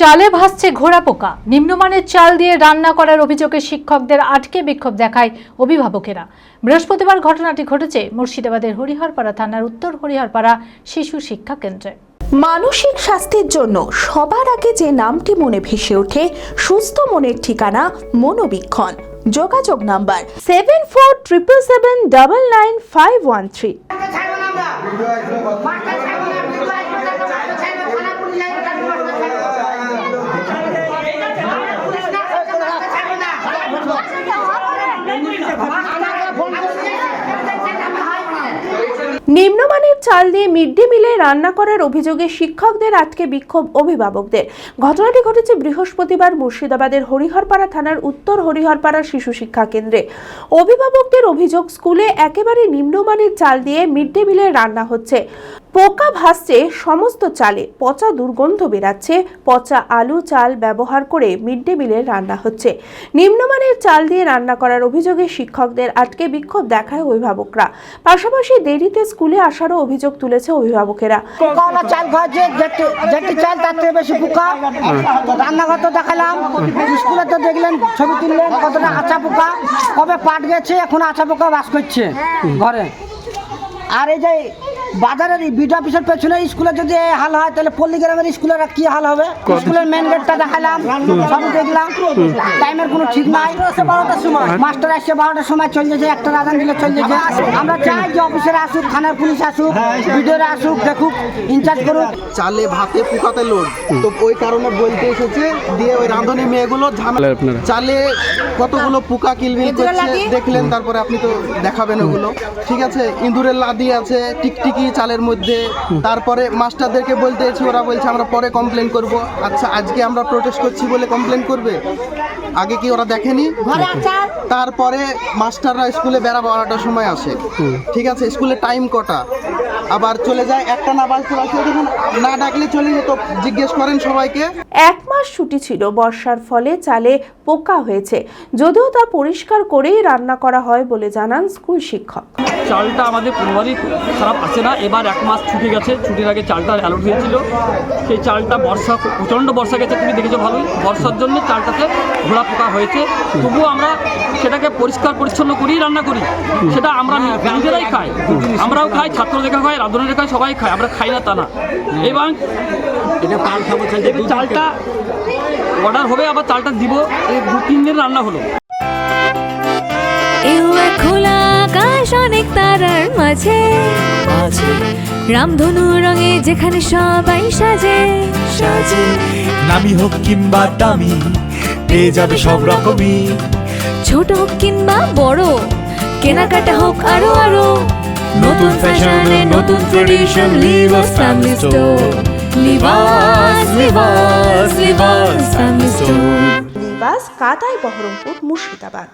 চালে ভাসছে ঘোড়া পোকা। নিম্নমানের চাল দিয়ে রান্না করার অভিযোগে শিক্ষকদের আটকে বিক্ষোভ দেখায় অভিভাবকেরা। বৃহস্পতিবার ঘটনাটি ঘটেছে মুর্শিদাবাদের হরিহরপাড়া থানার উত্তর হরিহরপাড়া শিশু শিক্ষা কেন্দ্রে। মানসিক স্বাস্থ্যের জন্য সবার আগে যে নামটি মনে ভেসে ওঠে সুস্থ মনের ঠিকানা মনোবীক্ষণ। যোগাযোগ number seven four triple seven double nine five one three ছাড়বো না আমরা মাস্টার ছাড়বো না বিদ্যুৎ আসবে না মাস্টার ছাড়বো থানা পুলিশ আসবে তার মাস্টার ছাড়বো পুলিশ না আসবে না মাস্টার ছাড়বো না আমাকে ফোন করছে আমি হাই না নিম্নমানের চাল দিয়ে মিড ডে মিলে রান্না করার অভিযোগে শিক্ষকদের আটকে বিক্ষোভ অভিভাবকদের। ঘটনাটি ঘটেছে বৃহস্পতিবার মুর্শিদাবাদের হরিহরপাড়া থানার উত্তর হরিহরপাড়া শিশু শিক্ষা কেন্দ্রে। অভিভাবকদের অভিযোগ, স্কুলে একেবারে নিম্নমানের চাল দিয়ে মিড ডে মিলে রান্না হচ্ছে। পোকা ভাসছে, সমস্ত চালে পচা দুর্গন্ধ বেরাচ্ছে, পচা আলু চাল ব্যবহার করে মিড ডে মিলে রান্না হচ্ছে। নিম্নমানের চাল দিয়ে রান্না করার অভিযোগে শিক্ষকদের আটকে বিক্ষোভ দেখায় অভিভাবকরা। পাশাপাশি দেরিতে স্কুলে আসারও অভিযোগ তুলেছে অভিভাবকেরা। পোকা। রান্নাঘর তো দেখালাম ছবি কতটা আচা পোকা। কবে পাট গেছে, এখন বাস করছে আর এই যে বাজারের বিড অফিসের পেছনে স্কুলে যদি হাল হয় তাহলে পল্লী গ্রামের স্কুলের কি হাল হবে? স্কুলের মেন গেটটা দেখালাম সব দেখলাম। টাইমের কোনো ঠিক নাই। বারোটার সময়। মাস্টার আসছে বারোটার সময় চলে যাচ্ছে একটা রাজান দিলে চলে যাচ্ছে আমরা চাই যে অফিসের আসুক থানার পুলিশ আসুক বিডিওরা আসুক দেখুক ইনচার্জ করুক। চালে ভাতে পোকাতে লোড। তো ওই কারণে বলতে এসেছে দিয়ে ওই রাঁধুনি মেয়েগুলো ঝামেলা চালে কতগুলো পোকা কিলবিল করছে দেখলেন তারপরে আপনি তো দেখাবেন ওগুলো। ঠিক আছে ইঁদুরের লাদি আছে টিকটিকি চালের মধ্যে। তারপরে মাস্টারদেরকে বলতে এসে ওরা বলছে আমরা পরে কমপ্লেন করব। আচ্ছা আজকে আমরা প্রোটেস্ট করছি বলে কমপ্লেন করবে? আগে কি ওরা দেখেনি? তারপরে মাস্টাররা স্কুলে বেড়া বারোটার সময় আসে। ঠিক আছে স্কুলে টাইম কটা? আবার চলে যায় একটা না বাজতে বাজতে দেখুন না ডাকলে চলে যেত। জিজ্ঞেস করেন সবাইকে। এক মাস ছুটি ছিল বর্ষার ফলে চালে পোকা হয়েছে। যদিও তা পরিষ্কার করেই রান্না করা হয় বলে জানান স্কুল শিক্ষক। চালটা আমাদের কোনোবারই খারাপ আসে না। এবার এক মাস ছুটি গেছে। ছুটির আগে চালটা অ্যালোট হয়েছিল। সেই চালটা বর্ষা প্রচণ্ড বর্ষা গেছে তুমি দেখেছ ভালোই। বর্ষার জন্য চালটাতে ঘোড়া পোকা হয়েছে। তবুও আমরা সেটাকে পরিষ্কার পরিচ্ছন্ন করেই রান্না করি। সেটা আমরা নিজেরাই খাই। আমরাও খাই ছাত্রদের খাই রাঁধুনিরা খাই সবাই খাই আমরা খাই না তা না। এবং চালটা অর্ডার হবে আবার চালটা দিব। এই দু তিন দিন রান্না হলো। খোলা আকাশ অনেক তারার মাঝে। রামধনু রঙে যেখানে সবাই সাজে। সাজে নামি হোক কিংবা দামি পেয়ে যাবে সব রকমই। ছোট হোক কিংবা বড় কেনাকাটা হোক আরও আরও। নতুন ফ্যাশনে নতুন tradition Libas family store Libas Libas Libas family store Libas কাতাই Baharampur Murshidabad